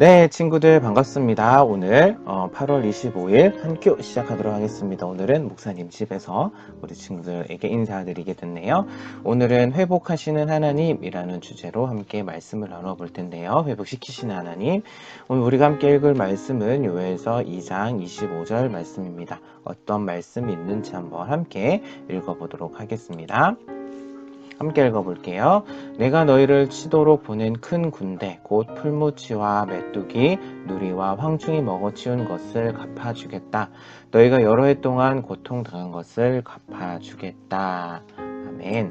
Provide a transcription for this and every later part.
네, 친구들 반갑습니다. 오늘 어, 8월 25일 한교 시작하도록 하겠습니다. 오늘은 목사님 집에서 우리 친구들에게 인사드리게 됐네요. 오늘은 회복하시는 하나님이라는 주제로 함께 말씀을 나눠볼 텐데요. 회복시키시는 하나님. 오늘 우리가 함께 읽을 말씀은 요에서 2장 25절 말씀입니다. 어떤 말씀이 있는지 한번 함께 읽어보도록 하겠습니다. 함께 읽어볼게요. 내가 너희를 치도록 보낸 큰 군대, 곧 풀무치와 메뚜기, 누리와 황충이 먹어치운 것을 갚아주겠다. 너희가 여러 해 동안 고통당한 것을 갚아주겠다. 아멘.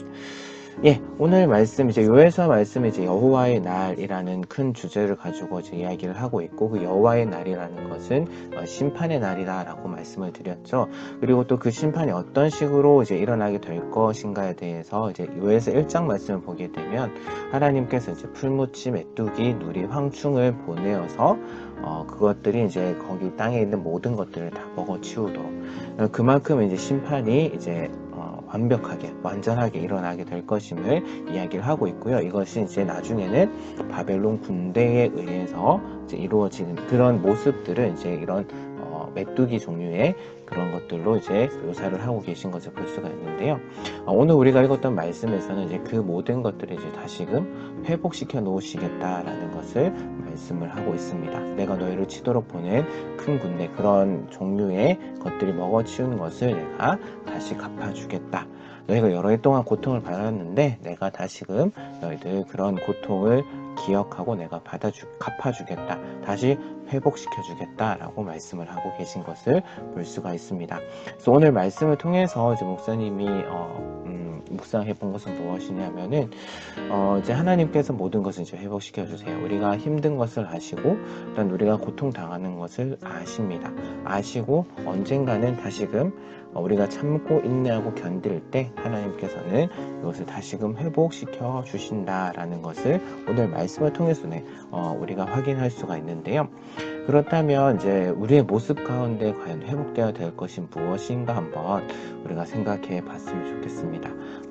예, 오늘 말씀 이제 요에서 말씀 이제 여호와의 날이라는 큰 주제를 가지고 이제 이야기를 하고 있고 그 여호와의 날이라는 것은 어, 심판의 날이다라고 말씀을 드렸죠. 그리고 또 그 심판이 어떤 식으로 이제 일어나게 될 것인가에 대해서 이제 요에서 1장 말씀을 보게 되면 하나님께서 이제 풀무치, 메뚜기, 누리, 황충을 보내어서 어, 그것들이 이제 거기 땅에 있는 모든 것들을 다 먹어치우도록 어, 그만큼 이제 심판이 이제 어, 완벽하게 완전하게 일어나게 될 것임을 이야기를 하고 있고요. 이것이 이제 나중에는 바벨론 군대에 의해서 이루어지는 그런 모습들을 이제 이런 어, 메뚜기 종류의 그런 것들로 이제 묘사를 하고 계신 것을 볼 수가 있는데요. 어, 오늘 우리가 읽었던 말씀에서는 이제 그 모든 것들을 이제 다시금 회복시켜 놓으시겠다라는 것을 말씀을 하고 있습니다. 내가 너희를 치도록 보낸 큰 군대 그런 종류의 것들이 먹어치운 것을 내가 다시 갚아주겠다. 너희가 여러 해 동안 고통을 받았는데 내가 다시금 너희들 그런 고통을 기억하고 내가 받아주 갚아주겠다. 다시 회복시켜 주겠다라고 말씀을 하고 계신 것을 볼 수가 있습니다. 그래서 오늘 말씀을 통해서 이제 목사님이 어, 음, 묵상해 본 것은 무엇이냐면은 어, 이제 하나님께서 모든 것을 이제 회복시켜 주세요. 우리가 힘든 것을 아시고 일단 우리가 고통 당하는 것을 아십니다. 아시고 언젠가는 다시금 어, 우리가 참고 인내하고 견딜 때 하나님께서는 이것을 다시금 회복시켜 주신다라는 것을 오늘 말씀을 통해서 네, 어, 우리가 확인할 수가 있는데요. 그렇다면 이제 우리의 모습 가운데 과연 회복되어야 될 것이 무엇인가 한번 우리가 생각해 봤으면 좋겠습니다.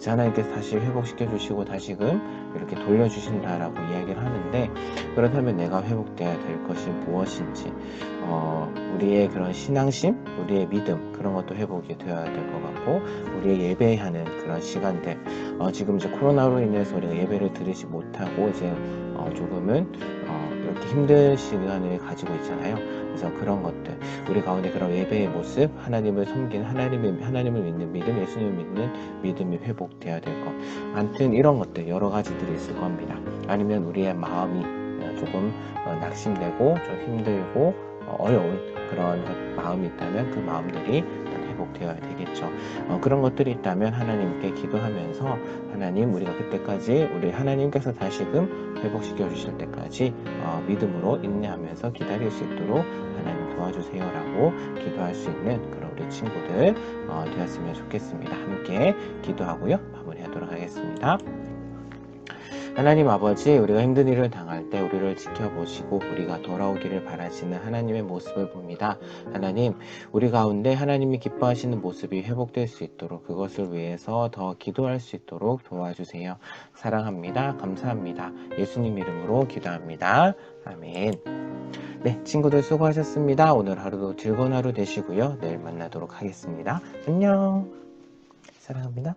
이제 하나님께서 다시 회복시켜 주시고 다시금 이렇게 돌려주신다라고 이야기를 하는데 그렇다면 내가 회복되어야 될 것이 무엇인지 어, 우리의 그런 신앙심, 우리의 믿음 그런 것도 회복이 되어야 될 것 같고 우리의 예배하는 그런 시간들. 어, 지금 이제 코로나로 인해서 우리가 예배를 드리지 못하고 이제 어, 조금은 어, 힘든 시간을 가지고 있잖아요. 그래서 그런 것들 우리 가운데 그런 예배의 모습, 하나님을 섬기는 하나님의 하나님을 믿는 믿음, 예수님을 믿는 믿음이 회복돼야 될 것. 아무튼 이런 것들 여러 가지들이 있을 겁니다. 아니면 우리의 마음이 어, 조금 어, 낙심되고 좀 힘들고 어, 어려운 그런 마음이 있다면 그 마음들이 회복되어야 되겠죠. 어, 그런 것들이 있다면 하나님께 기도하면서 하나님 우리가 그때까지 우리 하나님께서 다시금 회복시켜 주실 때까지 어, 믿음으로 인내하면서 기다릴 수 있도록 하나님 도와주세요라고 기도할 수 있는 그런 우리 친구들 어, 되었으면 좋겠습니다. 함께 기도하고요 마무리하도록 하겠습니다. 하나님 아버지, 우리가 힘든 일을 당할 때 우리를 지켜보시고 우리가 돌아오기를 바라시는 하나님의 모습을 봅니다. 하나님, 우리 가운데 하나님이 기뻐하시는 모습이 회복될 수 있도록 그것을 위해서 더 기도할 수 있도록 도와주세요. 사랑합니다. 감사합니다. 예수님 이름으로 기도합니다. 아멘. 네, 친구들 수고하셨습니다. 오늘 하루도 즐거운 하루 되시고요. 내일 만나도록 하겠습니다. 안녕. 사랑합니다.